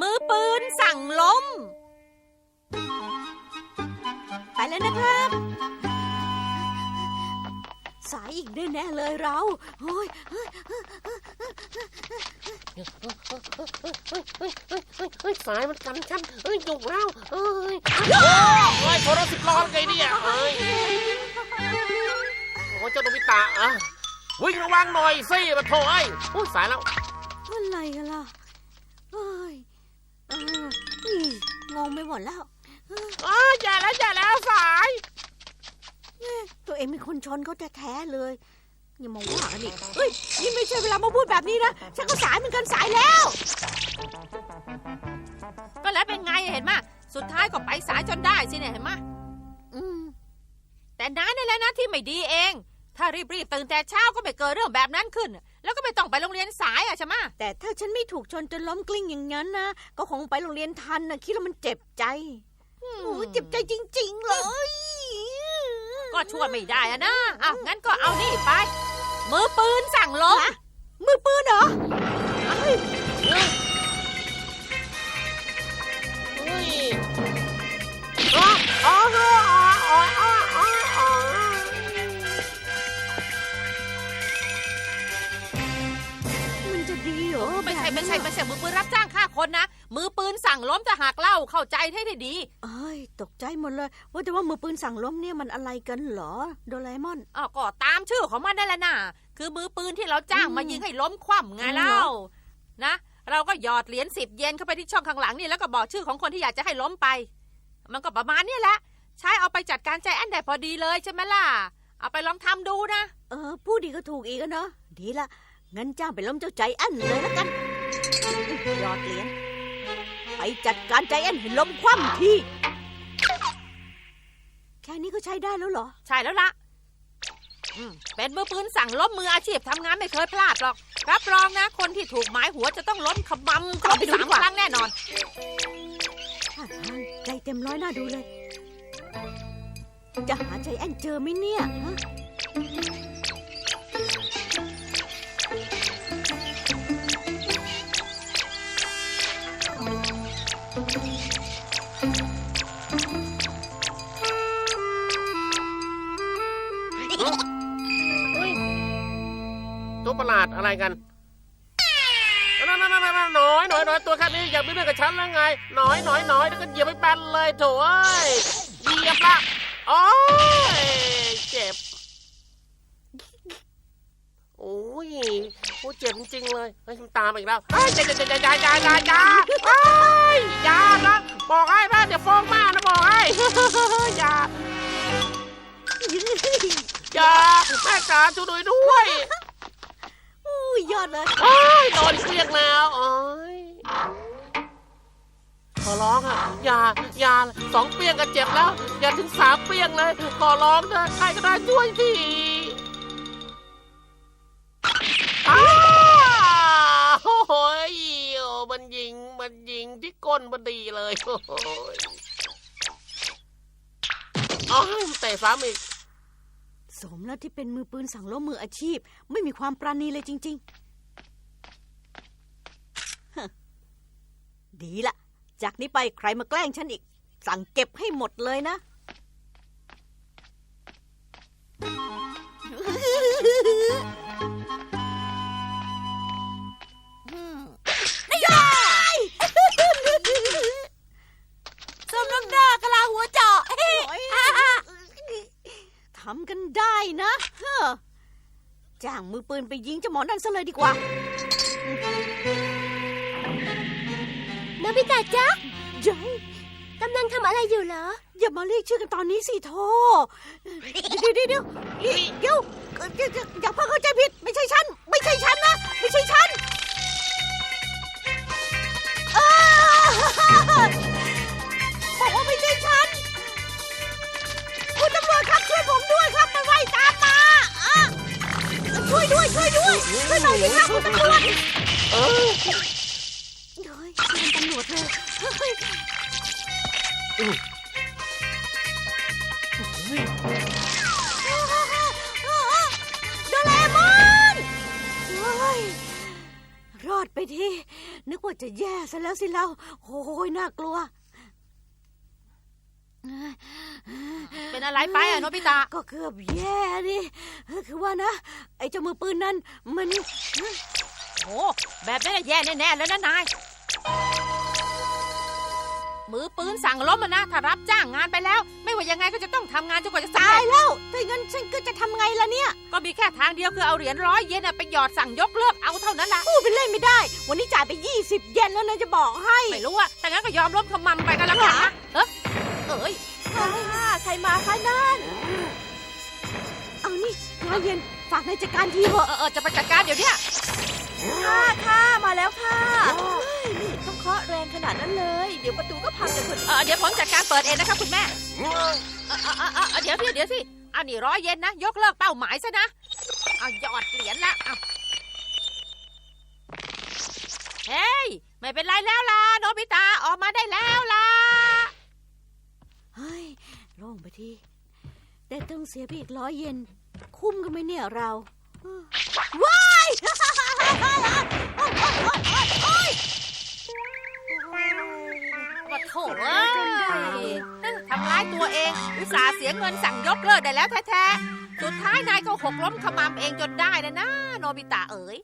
มือปืนสั่งล้ม ไปแล้วนะครับ สายอีกแน่เลยเราโอ้ยสายมันกันฉันเฮ้ยจุกแล้วเฮ้ยเฮ้ยโทรสิบล้อไงเนี่ยเฮ้ยโอ้เจ้าโนบิตะอะวิ่งระวังหน่อยสิมาโถเอ้ยโอ้ยสายแล้วอะไรกันล่ะ งงไปหมดแล้วอ้าอย่าแล้วอย่าแล้วสาย ตัวเองเป็นคนชนเขาแท้ๆเลย อย่ามาว่ากันอีกเฮ้ย นี่ไม่ใช่เวลามาพูดแบบนี้นะ ฉันก็สายเหมือนกันสายแล้ว ก็แล้วเป็นไงเห็นมะสุดท้ายก็ไปสายจนได้สิเนี่ยเห็นมะอืม แต่น้านี่แหละนะที่ไม่ดีเอง ถ้ารีบๆตื่นแต่เช้าก็ไม่เกิดเรื่องแบบนั้นขึ้น แล้วก็ไม่ต้องไปโรงเรียนสายอะใช่ไหมะแต่ถ้าฉันไม่ถูกชนจนล้มกลิ้งอย่างนั้นนะก็คงไปโรงเรียนทันนะคิดแล้วมันเจ็บใจโอ้ยเจ็บใจจริง ๆ เลย ก็ช่วยไม่ได้อะนะอะงั้นก็เอานี่ไปมือปืนสั่งล้มมือปืนเหรอ ไม่ใช่แบบไม่นั้นใช่ไม่ใช่มือปืนรับจ้างฆ่าคนนะ มือปืนสั่งล้มจะหักเล่าเข้าใจให้ได้ดี เอ้ย ตกใจหมดเลย ว่าแต่ว่ามือปืนสั่งล้มเนี่ยมันอะไรกันเหรอ โดราเอมอนอ๋อก็ตามชื่อของมันนั่นแหละนะคือมือปืนที่เราจ้างอืมมายิงให้ล้มคว่ำไงอืมเล่าเหรอนะ เราก็หยอดเหรียญสิบเยนเข้าไปที่ช่องข้างหลังนี่แล้วก็บอกชื่อของคนที่อยากจะให้ล้มไป มันก็ประมาณนี้แหละ ใช้เอาไปจัดการใจแอนได้พอดีเลยใช่ไหมล่ะ เอาไปลองทำดูนะ เออ พูดดีก็ถูกอีกอะเนาะดีละงั้นจ้างไปล้มเจ้าใจแอนเลยแล้วกัน ยอดเหรียญไปจัดการใจแอนให้ล้มคว่ำทีแค่นี้ก็ใช้ได้แล้วเหรอ ใช่แล้วล่ะอืมเป็นมือปืนสั่งล้มมืออาชีพทำงานไม่เคยพลาดหรอก รับรองนะ คนที่ถูกหมายหัวจะต้องล้มขมำครบเอาไปดูสาดีมกว่าครั้งแน่นอน ท่าทางใจเต็มร้อยน่าดูเลย จะหาใจแอนเจอไหมเนี่ยฮะ ตัวประหลาดอะไรกันนั่นนั่นนั่นนั่นหน่อยน่อยน่อยตัวแค่นี้อยากมีเรื่องกับฉันแล้วไงน่อยน่อยน่อยแล้วก็เหยียบไปแบนเลยโถ่เอ้ยเหยียบละโอ้ยเจ็บโอ้ยโอ้เจ็บจริงๆเลยเฮ้ยตามอีกแล้วเฮ้ยอย่าอย่าอย่าอย่าอย่าอย่าอย่าเฮ้ยอย่านะบอกให้นะเดี๋ยวฟ้องแม่นะบอกให้อย่าอย่าแม่จ๋าช่วยด้วย ยอุ้ยยอดเลยโอ้ยโดนเรียกแล้วโอ้ยขอร้องอะอย่าอย่าสองเปียงก็เจ็บแล้ว อย่าถึงสามเปียงเลยขอร้องเถอะใครก็ได้ช่วยทีอ้าโอ้ยโอ้มันยิงมันยิงที่ก้นพอดีเลยโอ้ยอ๋อเตะซ้ำอีก สมแล้วที่เป็นมือปืนสั่งล้มมืออาชีพ ไม่มีความปราณีเลยจริง ๆ ดีละ จากนี้ไปใครมาแกล้งฉันอีก สั่งเก็บให้หมดเลยนะำกันได้นะเฮ้อจ้างมือปืนไปยิงเจ้าหมอนั่นซะเลยดีกว่าโนบิตะจ๊ะยัยกำลังทำอะไรอยู่เหรอ อย่ามาเรียกชื่อกันตอนนี้สิโทเดี๋ยวเดี๋ยวเดี๋ยวเดี๋ยวเดี๋ยวเดี๋ยวเดี๋ยวอย่าเพิ่งเข้าใจผิด ไม่ใช่ฉัน ไม่ใช่ฉันนะ ไม่ใช่ฉัน ช่วยด้วยช่วยหน่อยสิครับคุณตำรวจเออเฮ้ยเป็นตำรวจเลยเฮ้ยโดเรมอนโอ้ยรอดไปทีนึกว่าจะแย่ซะแล้วสิเราโอ้ยน่ากลัว เป็นอะไรไปอะโนบิตะก็เกือบแย่ดิคือว่านะ ไอ้เจ้ามือปืนนั้นมันโอ้แบบนี้น่ะแย่แน่ๆแล้วนะนาย มือปืนสั่งล้มอะนะถ้ารับจ้างงานไปแล้ว ไม่ว่ายังไงก็จะต้องทำงานจนกว่าจะสำตายเร็จแล้วถ้างั้นฉันก็จะทำไงล่ะเนี่ย ก็มีแค่ทางเดียวคือเอาเหรียญร้อยเยนน่ะไปหยอดสั่งยกเลิกเอาเท่านั้นละพูดไปเล่นไม่ได้ วันนี้จ่ายไป 20 เยนแล้วนะจะบอกให้ ไม่รู้อะแต่งั้นก็ยอมล้มขมำไปกันแล้วกันนะเออ เอ้ยใครมาคะนั่น เอานี่ร้อยเยนฝากนายจัดการทีเถเออะอเออจะไปจัดการเดี๋ยวเนี้ยค่ะค่ะมาแล้วค่ะนี่ต้องเคาะแรงขนาดนั้นเลย เดี๋ยวประตูก็พังกันคนเออเดี๋ยวผมจัดการเปิดเองนะครับคุณแม่เออเออเออเออเดี๋ยวสิเดี๋ยวสิเอานี่ร้อยเยนนะ ยกเลิกเป้าหมายซะนะเอาหยอดเหรียญละเอาเฮ้ย ไม่เป็นไรแล้วล่ะโนบิตะออกมาได้แล้วล่ะ เฮ้ยโล่งไปทีแต่ต้องเสียไปอีกร้อยเยนคุ้มกันไหมเนี่ยเราว้ายว่าโถเอ้ยทำร้ายตัวเอง อุตส่าห์เสียเงินสั่งยกเลิกได้แล้วแท้ๆ สุดท้ายนายก็หกล้มขมำเองจนได้นะนะโนบิตะเอ๋ย